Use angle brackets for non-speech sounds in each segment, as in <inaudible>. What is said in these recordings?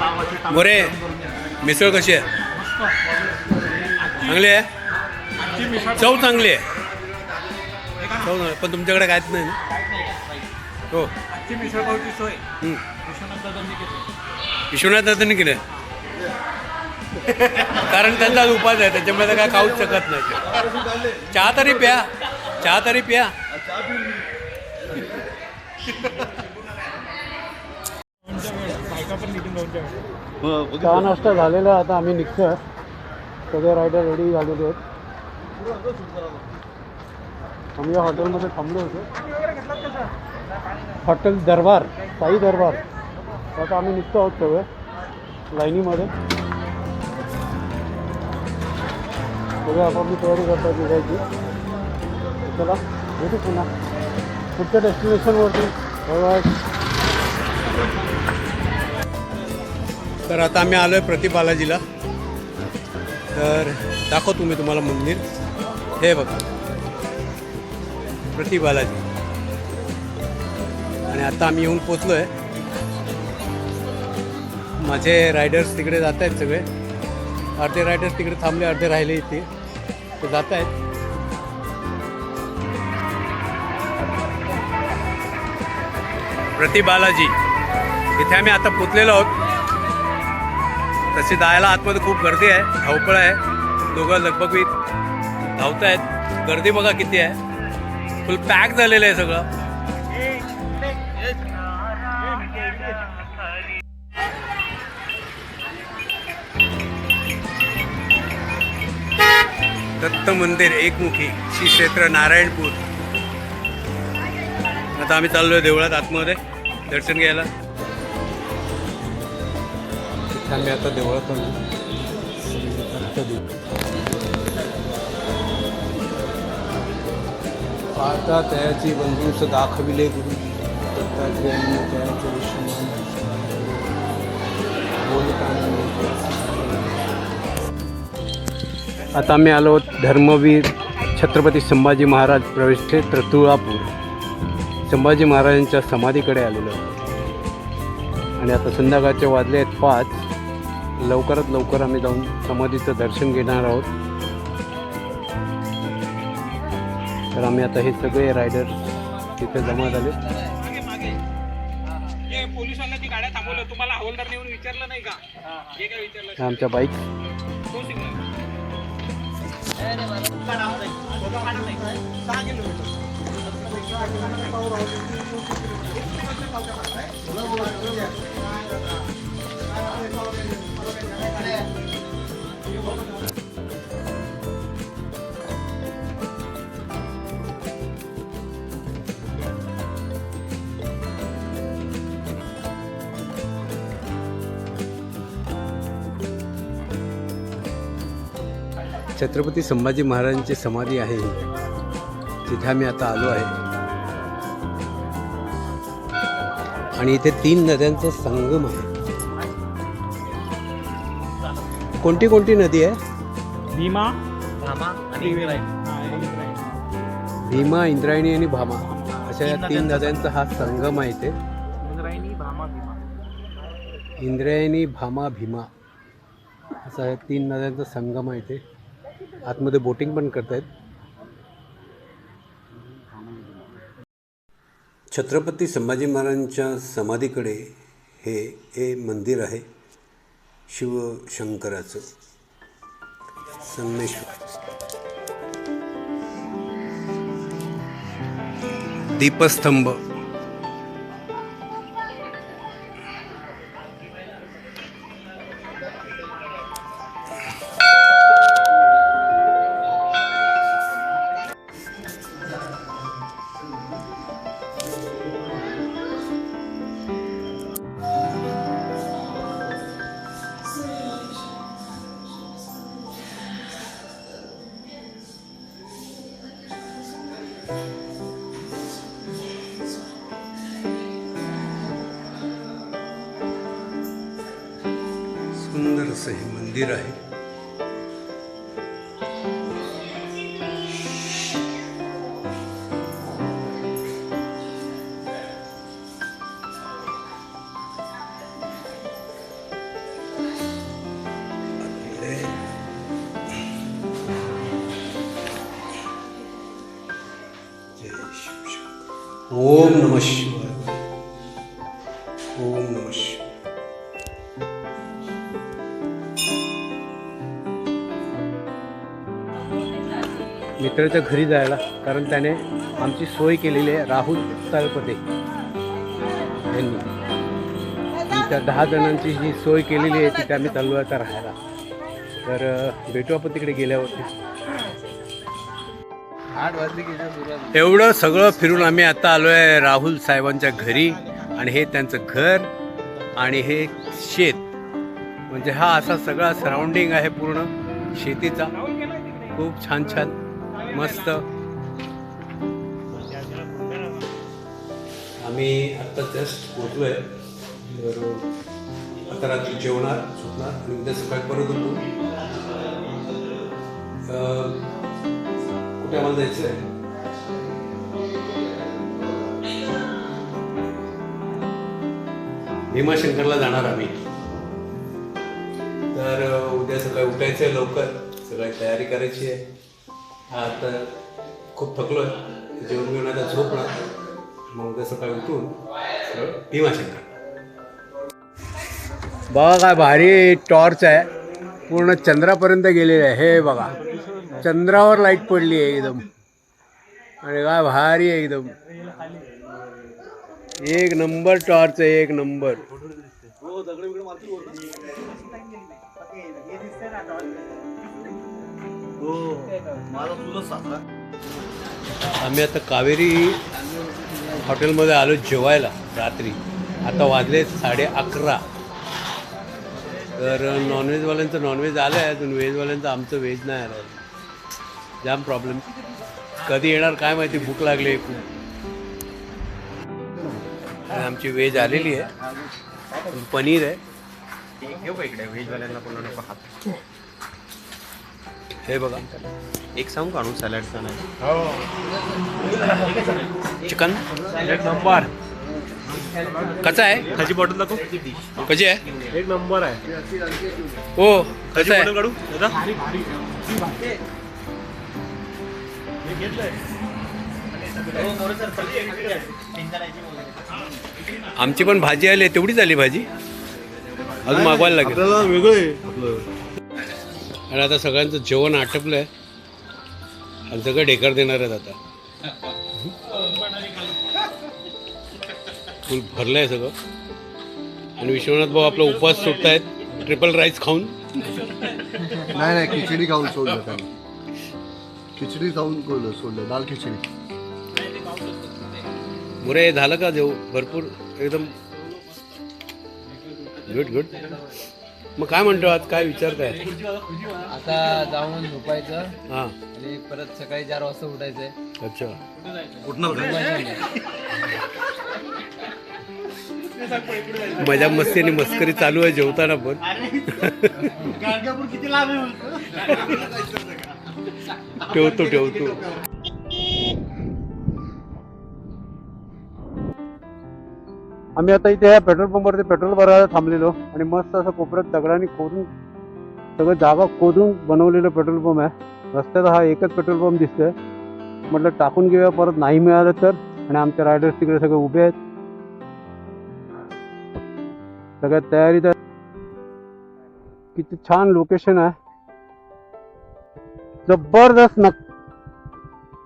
मोरे मिसळ कशी आहे? चांगली आहे? चव चांगली आहे. चव पण तुमच्याकडे काहीच नाही ना? हो. सोय विश्वनाथ दादांनी केलं कारण त्यांचा उपास आहे त्याच्यामुळे तर काय खाऊच शकत नाही. चहा तरी प्या. चहा तरी प्या बायका पण निघून जाऊन चहा नाश्ता झालेला आहे आता आम्ही निघतोय. सगळे रायडर रेडी झालेले आहेत. आम्ही या हॉटेलमध्ये थांबलो होतो. हॉटेल दरबार साई दरबार. आता आम्ही निघतो आहोत सगळे लाईनीमध्ये. सगळे आपापली तयारी करतात निघायची. चला भेटू पुन्हा. पुढच्या डेस्टिनेशनवरती बाय तर आता आम्ही आलो आहे प्रतिबालाजीला तर दाखवतो मी तुम्हाला मंदिर. हे बघा. प्रतिबालाजी आणि आता आम्ही येऊन पोचलो आहे माझे रायडर्स तिकडे जात आहेत सगळे. अर्धे रायडर्स तिकडे थांबले अर्धे राहिले इथे. ते जात आहेत प्रतिबालाजी इथे आम्ही आता पोचलेलो आहोत. तसे जायला आतमध्ये खूप गर्दी आहे. धावपळ आहे. दोघं लगबगीत धावत आहेत गर्दी बघा किती आहे. फुल पॅक झालेलं आहे सगळं. दत्त मंदिर एकमुखी श्री क्षेत्र नारायणपूर. आता आम्ही चाललोय देवळात आतमध्ये. दर्शन घ्यायला. आम्ही आता देवळात आलो. पाहता त्याची बंधूस दाखविले गुरु. दत्तात्रेयांनी त्याचे विश्वमान आता आम्ही आलो धर्मवीर छत्रपती संभाजी महाराज प्रवेश क्षेत्र तुळापूर संभाजी महाराजांच्या समाधीकडे आलेलो. आणि आता संध्याकाळचे वाजले आहेत पाच. लवकरात लवकर आम्ही जाऊन समाधीचं दर्शन घेणार आहोत. तर आम्ही आता हे सगळे रायडर तिथे जमा झाले. मागे मागे. हे पोलिसांना ती गाड्या थांबवलं तुम्हाला हवालदार येऊन विचारलं नाही का? हे काय विचारलं? आमच्या बाईक छत्रपती संभाजी महाराजांची समाधी आहे तिथे आम्ही आता आलो आहे. आणि इथे तीन नद्यांचा संगम आहे. कोणती कोणती नदी आहे? भीमा. भीमा इंद्रायणी. आणि भामा. अशा या तीन नद्यांचा हा संगम आहे इथे. इंद्रायणी भामा भीमा. इंद्रायणी भामा भीमा. असा या तीन नद्यांचा संगम आहे इथे. आतमध्ये बोटिंग पण करतायत. छत्रपती संभाजी महाराजांच्या समाधीकडे हे हे मंदिर आहे. शिवशंकराचं संगमेश्वर दीपस्तंभ. सुंदर असं हे मंदिर आहे. मित्राच्या घरी जायला कारण त्याने आमची सोय केलेली आहे राहुल तळपते यांनी. त्या दहा जणांची जी सोय केलेली आहे ती आम्ही चाललो आता राहायला. तर भेटू आपण तिकडे गेल्यावरती. एवढं सगळं फिरून आम्ही आता आलो आहे राहुल साहेबांच्या घरी आणि हे त्यांचं घर आणि हे शेत. म्हणजे हा असा सगळा सराउंडिंग आहे पूर्ण शेतीचा. खूप छान छान. मस्त. आम्ही आत्ता जस्ट पोचलो आहे तर आता रात्री जेवणार झोपणार आणि उद्या सकाळी परत उठू. कुठे आम्हाला जायचं आहे भीमाशंकरला जाणार आम्ही. तर उद्या सकाळी उठायचं आहे लवकर. सगळी तयारी करायची आहे. हा आता खूप थकलो आहे जेवण घेऊन आता झोपणार मग उद्या सकाळी उठून भीमाशंकर बघा काय भारी टॉर्च आहे. पूर्ण चंद्रापर्यंत गेलेली आहे. हे बघा. चंद्रावर लाईट पडली आहे एकदम. आणि काय भारी आहे एकदम. एक नंबर टॉर्च आहे एक नंबर आम्ही आता कावेरी हॉटेलमध्ये आलो जेवायला रात्री. आता वाजले साडे अकरा. तर नॉनव्हेजवाल्यांचं नॉनव्हेज आलं आहे अजून. व्हेजवाल्यांचं आमचं व्हेज नाही आलं जाम प्रॉब्लेम कधी येणार काय माहिती? भूक लागली. आहे आमची व्हेज आलेली आहे. पनीर आहे. इकडे व्हेजवाल्यांना कोणा नको हात. हे बघा. एक सांगू काढू सॅलडचा नाही चिकन एक नंबर कसं आहे? खाची बॉटल दाखव. कशी आहे? एक नंबर आहे. हो कसं आहे? काढू. दादा. आमची पण भाजी आली आहे तेवढीच आली भाजी. अजून मागवायला लागेल. आपल्याला वेगळं आहे आपलं. आणि आता सगळ्यांचं जेवण आटपलं आहे आणि सगळं ढेकर देणार आहेत आता. फुल भरलं आहे सगळं. आणि विश्वनाथ भाऊ आपला उपवास सुटतायत ट्रिपल राईस खाऊन. नाही नाही खिचडी खाऊन सोडलं त्यांनी. खिचडी खाऊन सोडलं सोडलं? दाल खिचडी. मुरे झालं का जेव? भरपूर एकदम. गुड गुड मग काय म्हणतो आज? काय विचारताय आता जाऊन झोपायचं हां. आणि परत सकाळी चार वाजता उठायचंय. अच्छा. मजा मस्ती आणि मस्करी चालू आहे जेवताना पण. ठेवतो ठेवतो. आम्ही आता इथे या पेट्रोल पंपवरती पेट्रोल भरायला थांबलेलो आणि मस्त असं कोपऱ्यात दगडाने खोदून सगळं जागा खोदून बनवलेलं पेट्रोल पंप आहे. रस्त्यात हा एकच पेट्रोल पंप दिसतोय. म्हटलं टाकून घेऊया परत नाही मिळालं तर. आणि आमचे रायडर्स तिकडे सगळे उभे आहेत. सगळ्यात तयारीत तर किती छान लोकेशन आहे. जबरदस्त न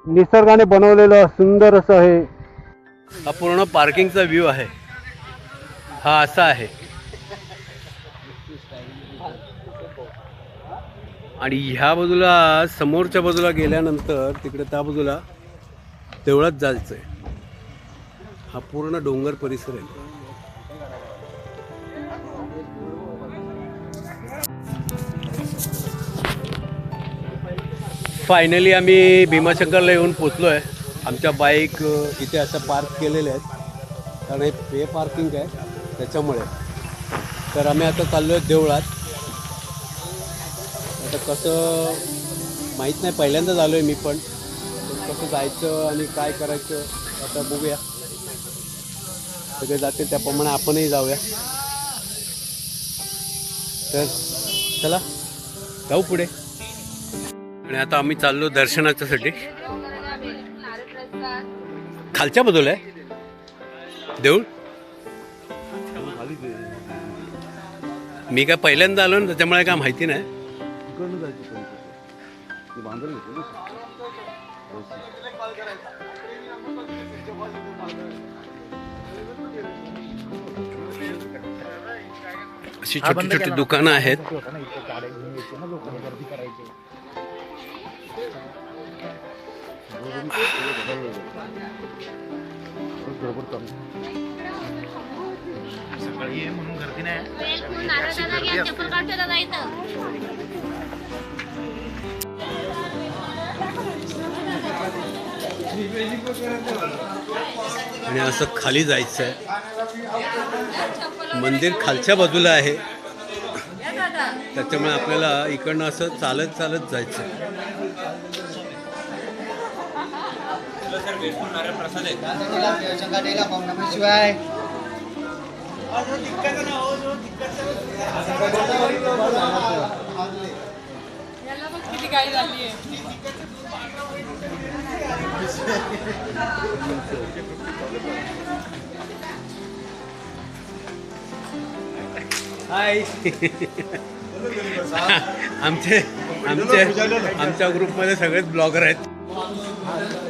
निसर्गाने बनवलेलं सुंदर असं आहे हा पूर्ण पार्किंगचा व्ह्यू आहे. हा असा आहे. आणि ह्या बाजूला समोरच्या बाजूला गेल्यानंतर तिकडे त्या बाजूला तेवढाच जायचं आहे. हा पूर्ण डोंगर परिसर आहे. फायनली आम्ही भीमाशंकरला येऊन पोचलो आहे आमच्या बाईक इथे अशा पार्क केलेल्या आहेत. कारण हे पे पार्किंग आहे. त्याच्यामुळे. तर आम्ही आता चाललो आहे देवळात. आता कसं माहीत नाही पहिल्यांदाच आलो आहे मी पण. कसं जायचं आणि काय करायचं आता बघूया. सगळे जाते त्याप्रमाणे आपणही जाऊया. तर चला जाऊ पुढे. आणि आता आम्ही चाललो दर्शनाच्यासाठी. खालच्या बदल आहे. देऊळ? मी काय पहिल्यांदा आलो ना त्याच्यामुळे काय माहिती नाही. इकडनं जायचं पलीकडे. ते बांधलं घेतलं ना अशी छोटी छोटी दुकानं आहेत गडबड घ्या चप्पल काढतो दादा इथं. आणि असं खाली जायचं आहे मंदिर खालच्या बाजूला आहे. त्याच्यामुळे आपल्याला इकडनं असं चालत चालत जायचं आहे हाय <laughs> आमचे आमचे आमच्या ग्रुपमध्ये सगळेच ब्लॉगर आहेत.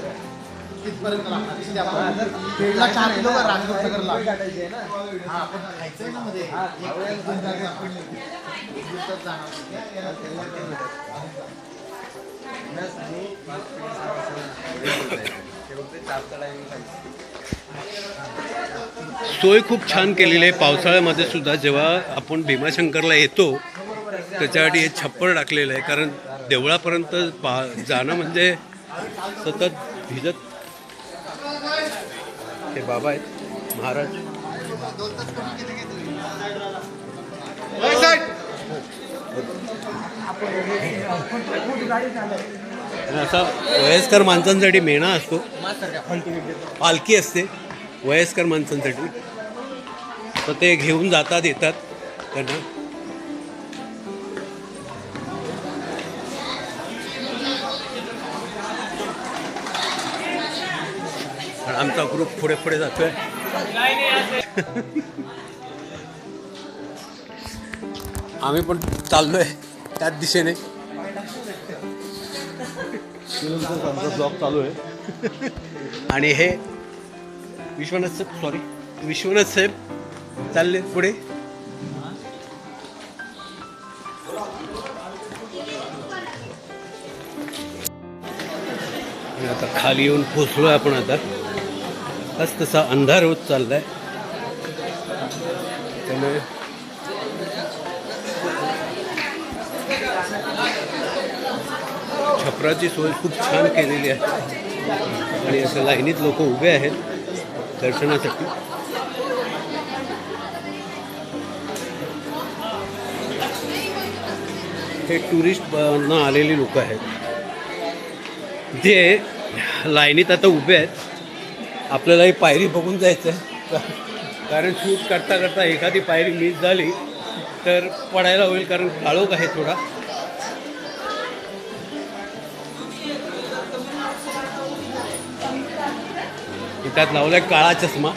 सोय खूप छान केलेली आहे. पावसाळ्यामध्ये सुद्धा जेव्हा आपण भीमाशंकरला येतो त्याच्यासाठी हे छप्पर टाकलेलं आहे. कारण देवळापर्यंत पा जाणं म्हणजे सतत भिजत हे बाबा आहेत महाराज। असा वयस्कर माणसांसाठी मेणा असतो. पालखी असते वयस्कर माणसांसाठी. तर ते घेऊन जातात येतात त्यांना. आमचा ग्रुप पुढे पुढे जातोय आम्ही पण चाललोय त्याच दिशेने ब्लॉग चालू आहे आणि हे विश्वनाथ साहेब सॉरी विश्वनाथ साहेब चालले पुढे आता खाली येऊन पोचलो आपण आता तस तसा अंधार होत चाललाय. त्यामुळे छपराची सोय खूप छान केलेली आहे. आणि असं लाईनीत लोक उभे आहेत दर्शनासाठी. हे टुरिस्ट न आलेली लोक आहेत. जे लाईनीत आता उभे आहेत आपल्याला ही पायरी बघून जायचं आहे. कारण शूट करता करता एखादी पायरी मिस झाली तर पडायला होईल कारण काळोख आहे थोडा. त्यात लावलाय काळा चष्मा.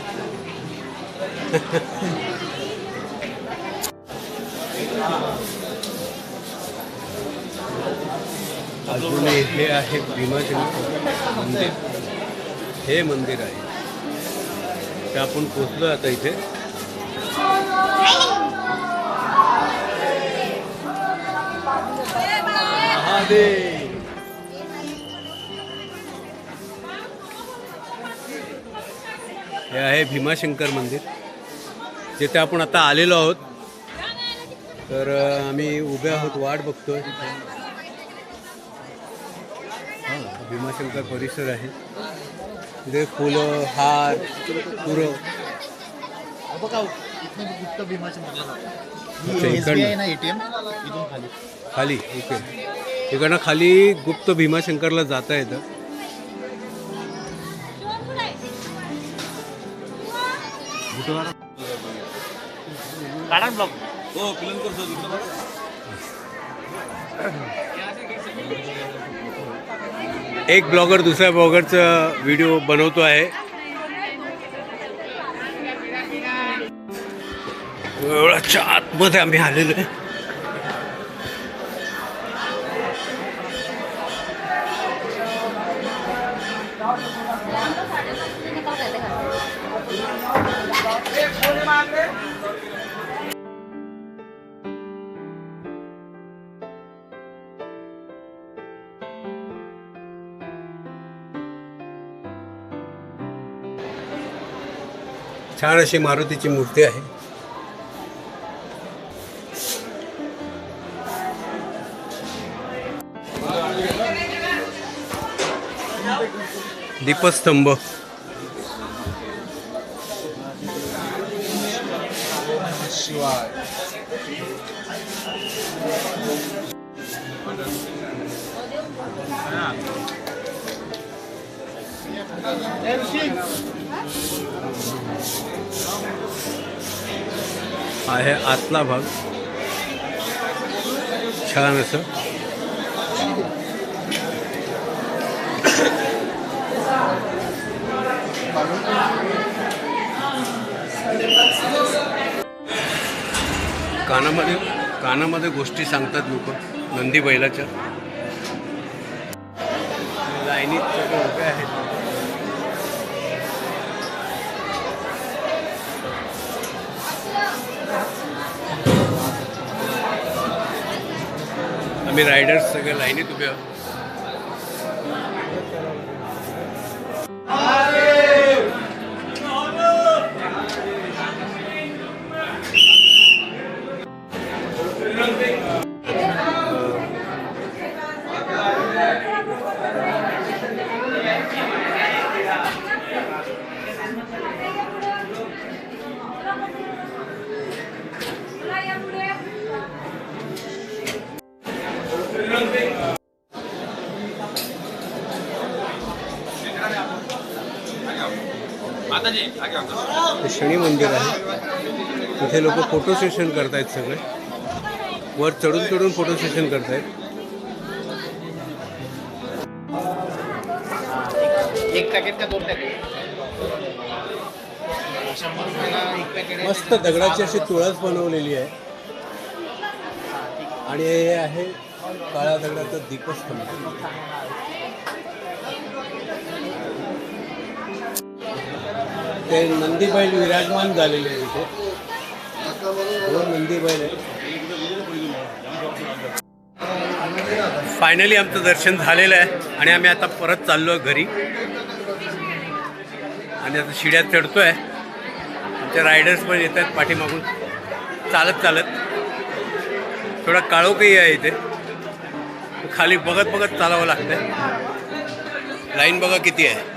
अजून हे आहे भीमाशंकर मंदिर. हे मंदिर आहे. ते आपण पोचलो आता इथे? हे आहे भीमाशंकर मंदिर. जिथे आपण आता आलेलो आहोत. तर आम्ही उभे आहोत वाट बघतोय. हां भीमाशंकर परिसर आहे. तिथे फुलं हार तुरं. अच्छा, इकडनं. एटीएम इथून खाली. खाली ओके. इकडनं खाली गुप्त भीमाशंकरला जाता येतं. <clears throat> एक ब्लॉगर दुसऱ्या ब्लॉगरचा व्हिडिओ बनवतो आहे. वेळाच्या आतमध्ये आम्ही आलेलो आहे. छान अशी मारुतीची मूर्ती आहे. दीपस्तंभ. आहे आतला भाग. छान असं कानामध्ये कानामध्ये गोष्टी सांगतात लोक नंदी बैलाच्या. लाईनीत सगळे उभे आहेत. आम्ही रायडर्स सगळ्या लाईनीत उभे आहोत. फोटो सेशन करतायत सगळे. वर चढून चढून फोटो सेशन करतायत. एक पॅकेट का दोन पॅकेट मस्त दगडाची अशी तुळस बनवलेली आहे. आणि हे आहे काळ्या दगडाचं दीपस्तंभ. ते नंदी बैल विराजमान झालेले इथे. फायनली आमचं दर्शन झालेलं आहे आणि आम्ही आता परत चाललो आहे घरी. आणि आता शिड्यात चढतोय. आमचे रायडर्स पण येत आहेत पाठीमागून. चालत चालत. थोडा काळोखही आहे इथे. खाली बघत बघत चालावं लागतंय. लाईन बघा किती आहे.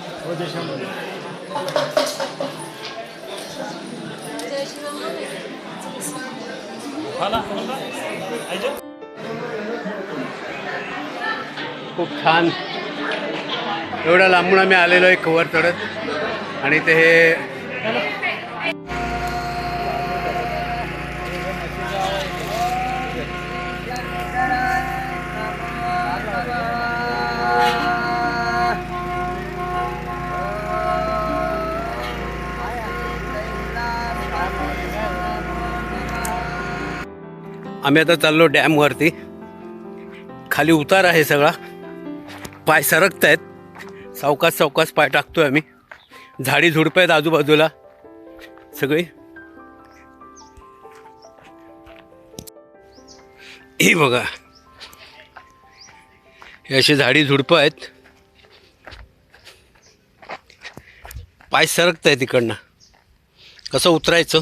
खूप छान. एवढ्या लांबून आम्ही आलेलो आहे कवर चढत. आणि ते हे आम्ही आता चाललो डॅमवरती खाली उतार आहे सगळा. पाय सरकत आहेत सावकास सावकास पाय टाकतोय आम्ही. झाडी झुडपं आहेत आजूबाजूला. सगळी. हे बघा. हे अशी झाडी झुडपं आहेत. पाय सरकत आहे तिकडनं कसं उतरायचं?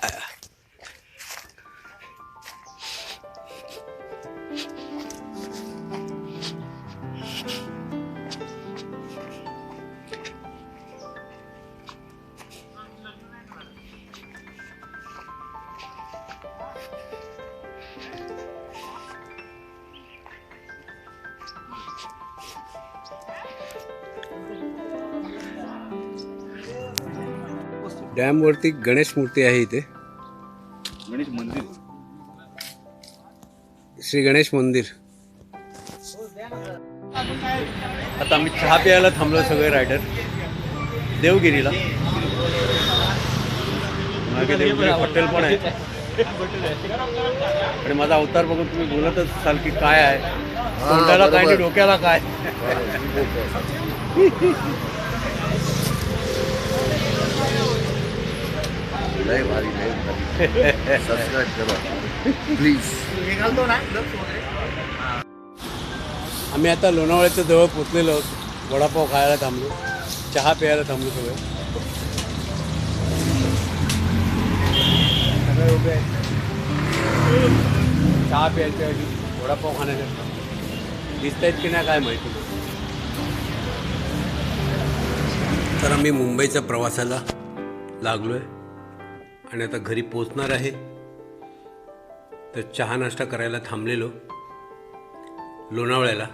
डॅमवरती गणेश मूर्ती आहे इथे. गणेश मंदिर. श्री गणेश मंदिर. आता आम्ही चहा प्यायला थांबलो सगळे रायडर. देवगिरीला. मागे देवगिरी हॉटेल पण आहे. आणि माझा अवतार बघून तुम्ही बोलतच असाल की काय आहे. तोंडाला काय. डोक्याला काय? लय भारी लय भारी. सबस्क्राईब करा. प्लीज आम्ही आता लोणावळ्याच्या जवळ पोचलेलो आहोत. वडापाव खायला थांबलो. चहा प्यायला थांबलो सगळे. सगळे उभे आहेत. चहा प्यायच्या ऐवजी वडापाव खाण्याच्या दिसत आहेत की नाही काय माहिती. नाही. तर आम्ही मुंबईच्या प्रवासाला लागलो आहे आणि आता घरी पोचणार आहे. तर चहा नाश्ता करायला थांबलेलो. लोणावळ्याला.